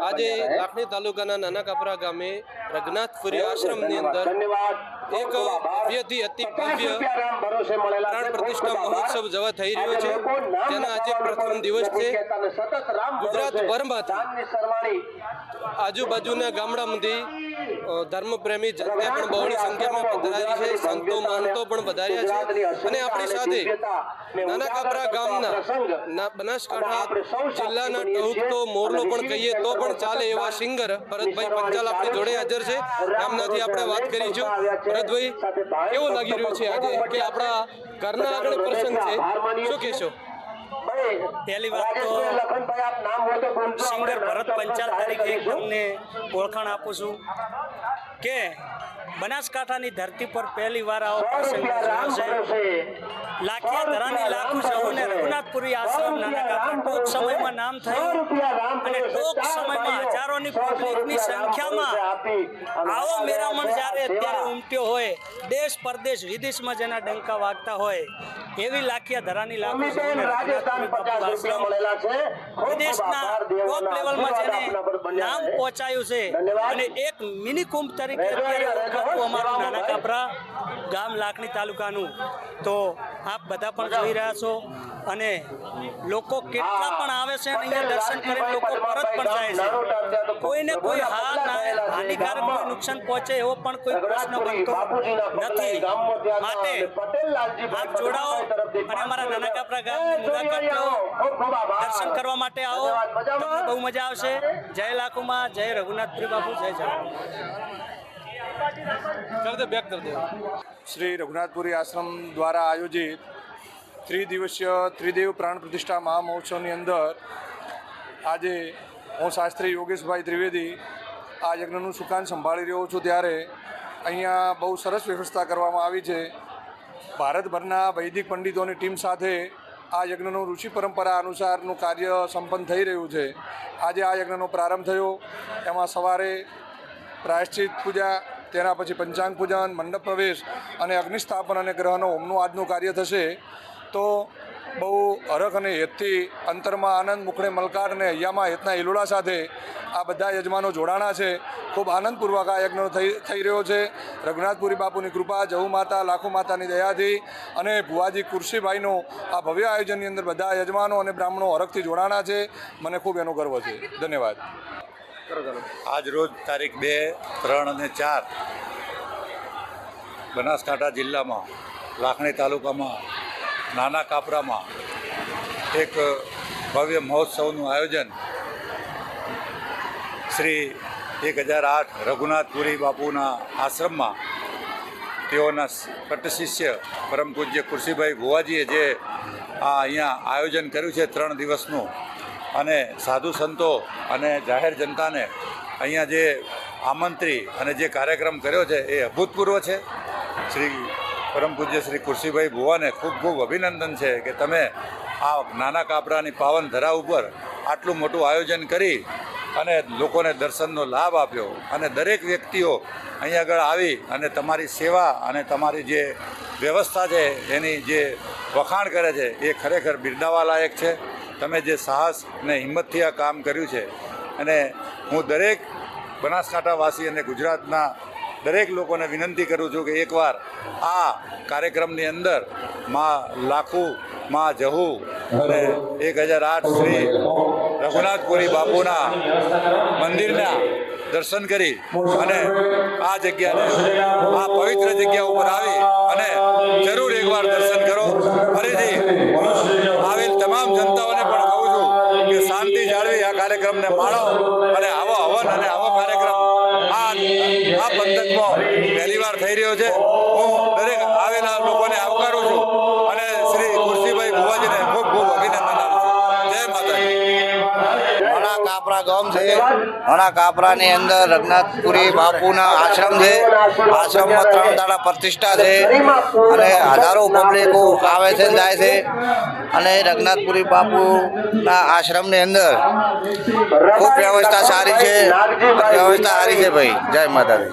આજે લાખણી તાલુકાના નાના કાપરા ગામે રઘનાથપુરી આશ્રમની અંદર એક ભવ્યથી અતિ ભવ્ય પ્રાણ પ્રતિષ્ઠા મહોત્સવ જવા થઈ રહ્યો છે. તેના આજે પ્રથમ દિવસ છે. ગુજરાતભરમાંથી આજુબાજુના ગામડામાંથી ધર્મપ્રેમી જનતા પણ બહોળી સંખ્યામાં પધરાવી છે સંતો મહંતો પણ વધાર્યા છે. અને આપણી સાથે નાના કાપરા ગામના બનાસકાંઠા જિલ્લાના ટહુકતો મોરલો પણ કહીએ તો પણ ચાલે એવા સિંગર. ભરતભાઈ પંચાલ આપણી જોડે હાજર છે. એમનાથી આપણે વાત કરીશું ભરતભાઈ કેવું લાગી રહ્યું છે આજે કે આપણા ઘરના આગળ પ્રસંગ છે? શું કહેશો? પહેલી વાત તો સિંગર ભરત પંચાલ તરીકે તમને ઓળખાણ આપું છું કે બનાસકાંઠાની ધરતી પર પહેલી વાર આવો પ્રસંગ યોજાયો છે. લાખિયા ધરાની લાખો સૌને રઘુનાથપુરી આશ્રમ નાના કાકા ટૂંક સમયમાં નામ થયું. અને ટૂંક સમયમાં હજારોની પબ્લિકની સંખ્યામાં આવો મેરામણ જ્યારે અત્યારે ઉમટ્યો હોય દેશ પરદેશ વિદેશમાં જેના ડંકા વાગતા હોય એવી લાખિયા ધરાની લાખો સૌને રઘુનાથપુરી બાપુ આશ્રમ વિદેશના ટોપ લેવલમાં જેને નામ પહોંચાયું છે. અને એક મિની કુંભ તરીકે અત્યારે અમારું નાના કાપરા ગામ લાખણી તાલુકાનું. તો આપ બધા પણ જોઈ રહ્યા છો. અને લોકો કેટલા પણ આવે છે અહીંયા દર્શન કરીને લોકો પરત પણ જાય છે. કોઈને કોઈ હાલ ના હાનિકારક કોઈ નુકસાન પહોંચે એવો પણ કોઈ પ્રશ્ન બનતો નથી. માટે આપ જોડાઓ અને અમારા નાના કાપરા ગામની મુલાકાત લો. દર્શન કરવા માટે આવો. તમને બહુ મજા આવશે. જય લાખુમાં જય રઘુનાથપુરી બાપુ જય જય શ્રી રઘુનાથપુરી આશ્રમ દ્વારા આયોજિત ત્રિદિવસીય ત્રિદેવ પ્રાણ પ્રતિષ્ઠા મહામહોત્સવની અંદર આજે હું શાસ્ત્રી યોગેશભાઈ ત્રિવેદી આ યજ્ઞનું સુકાન સંભાળી રહ્યો છું ત્યારે અહીંયા બહુ સરસ વ્યવસ્થા કરવામાં આવી છે. ભારતભરના વૈદિક પંડિતોની ટીમ સાથે આ યજ્ઞનું ઋષિ પરંપરા અનુસારનું કાર્ય સંપન્ન થઈ રહ્યું છે. આજે આ યજ્ઞનો પ્રારંભ થયો. એમાં સવારે પ્રાયશ્ચિત પૂજા, તેના પછી પંચાંગ પૂજન, મંડપ પ્રવેશ અને અગ્નિસ્થાપન અને ગ્રહનો હોમનું આજનું કાર્ય થશે. તો બહુ હરખ અને હેતથી અંતરમાં આનંદ મુખડે મલકાર અને હૈયામાં હેતના હિલોડા સાથે આ બધા યજમાનો જોડાણા છે. ખૂબ આનંદપૂર્વક આ યજ્ઞ થઈ થઈ રહ્યો છે. રઘુનાથપુરી બાપુની કૃપા, જહુ માતા, લાખો માતાની દયાથી અને ભુવાજી કુરશીભાઈનો આ ભવ્ય આયોજનની અંદર બધા યજમાનો અને બ્રાહ્મણો હરખથી જોડાણા છે. મને ખૂબ એનો ગર્વ છે. ધન્યવાદ. આજ રોજ તારીખ બે, ત્રણ અને ચાર બનાસકાંઠા જિલ્લામાં, લાખણી તાલુકામાં નાના કાપરામાં એક ભવ્ય મહોત્સવનું આયોજન શ્રી એક હજાર આઠ રઘુનાથપુરી બાપુના આશ્રમમાં તેઓના કટશિષ્ય પરમ પૂજ્ય કુરશીભાઈ ભુવાજીએ જે આ અહીંયા આયોજન કર્યું છે ત્રણ દિવસનું અને સાધુ સંતો અને જાહેર જનતાને અહીંયા જે આમંત્રી અને જે કાર્યક્રમ કર્યો છે એ અભૂતપૂર્વ છે. શ્રી પરમ પૂજ્ય શ્રી કુરશીભાઈ ભુવાને ખૂબ ખૂબ અભિનંદન છે કે તમે આ નાના કાપરાની પાવન ધરા ઉપર આટલું મોટું આયોજન કરી અને લોકોને દર્શનનો લાભ આપ્યો. અને દરેક વ્યક્તિઓ અહીં આગળ આવી અને તમારી સેવા અને તમારી જે વ્યવસ્થા છે, એની જે વખાણ કરે છે, એ ખરેખર બિરદાવા લાયક છે. તમે જે સાહસ અને હિંમતથી આ કામ કર્યું છે. અને હું દરેક બનાસકાંઠાવાસી અને ગુજરાતના દરેક લોકોને વિનંતી કરું છું કે એકવાર આ કાર્યક્રમની અંદરમાં લાખુ, માં જહુ અને એક હજાર આઠ શ્રી રઘુનાથપુરી બાપુના મંદિરના દર્શન કરી અને આ જગ્યાને, આ પવિત્ર જગ્યા ઉપર આવી અને જરૂર એકવાર દર્શન કરો. ફરીથી આવેલ તમામ જનતાઓને પણ કહું છું કે શાંતિ જાળવી આ કાર્યક્રમને માણો અને આવો હવન અને આવો આ પંથકમાં પહેલી વાર થઈ રહ્યો છે. હું દરેક આવેલા છે. ઘણા કાપરાની અંદર રઘનાથપુરી બાપુના આશ્રમ છે. આશ્રમમાં ત્રણ દાડા પ્રતિષ્ઠા છે. અને હજારો પબ્લિકો આવે છે જાય છે. અને રઘનાથપુરી બાપુના આશ્રમની અંદર ખૂબ વ્યવસ્થા સારી છે. વ્યવસ્થા સારી છે ભાઈ. જય માતાજી.